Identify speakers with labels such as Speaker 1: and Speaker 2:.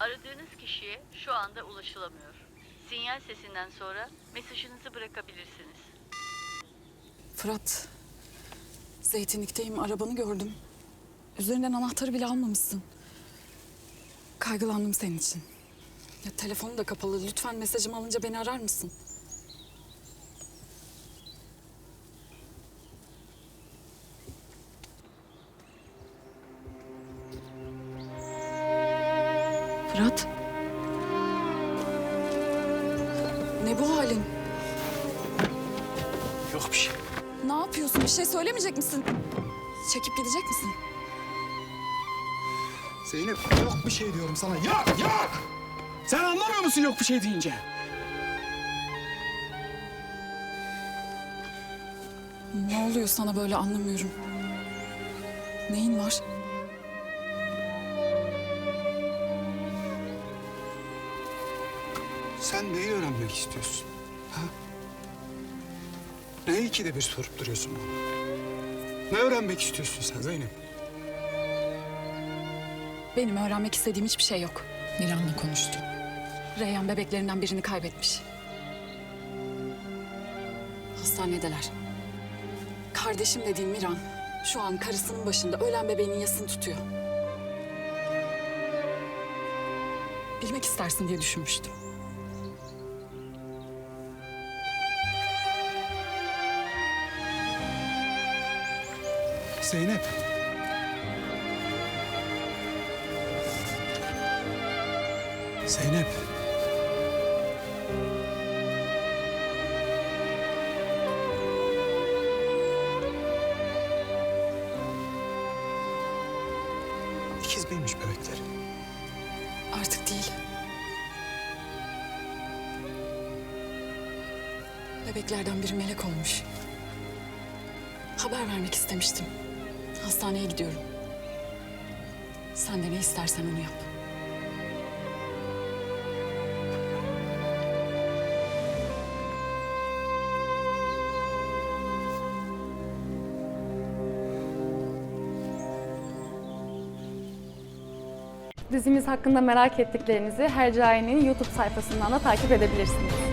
Speaker 1: Aradığınız kişiye şu anda ulaşılamıyor. Sinyal sesinden sonra mesajınızı bırakabilirsiniz.
Speaker 2: Fırat, zeytinlikteyim, arabanı gördüm. Üzerinden anahtarı bile almamışsın. Kaygılandım senin için. Ya telefonu da kapalı. Lütfen mesajımı alınca beni arar mısın? Fırat. Ne bu halin?
Speaker 3: Yok bir şey.
Speaker 2: Ne yapıyorsun? Bir şey söylemeyecek misin? Çekip gidecek misin?
Speaker 3: Zeynep yok bir şey diyorum sana. Yok yok. Sen anlamıyor musun yok bir şey deyince?
Speaker 2: Ne oluyor sana böyle anlamıyorum. Neyin var?
Speaker 3: Sen neyi öğrenmek istiyorsun? Ha? Neyi ikide bir sorup duruyorsun bana? Ne öğrenmek istiyorsun sen Zeynep?
Speaker 2: Benim öğrenmek istediğim hiçbir şey yok. Miran'la konuştum. Reyhan bebeklerinden birini kaybetmiş. Hastanedeler. Kardeşim dediğim Miran şu an karısının başında ölen bebeğinin yasını tutuyor. Bilmek istersin diye düşünmüştüm.
Speaker 3: Zeynep. Zeynep. İkiz miymiş bebekleri?
Speaker 2: Artık değil. Bebeklerden biri melek olmuş. Haber vermek istemiştim. Hastaneye gidiyorum. Sen de ne istersen onu yap.
Speaker 4: Dizimiz hakkında merak ettiklerinizi Hercai'nin YouTube sayfasından da takip edebilirsiniz.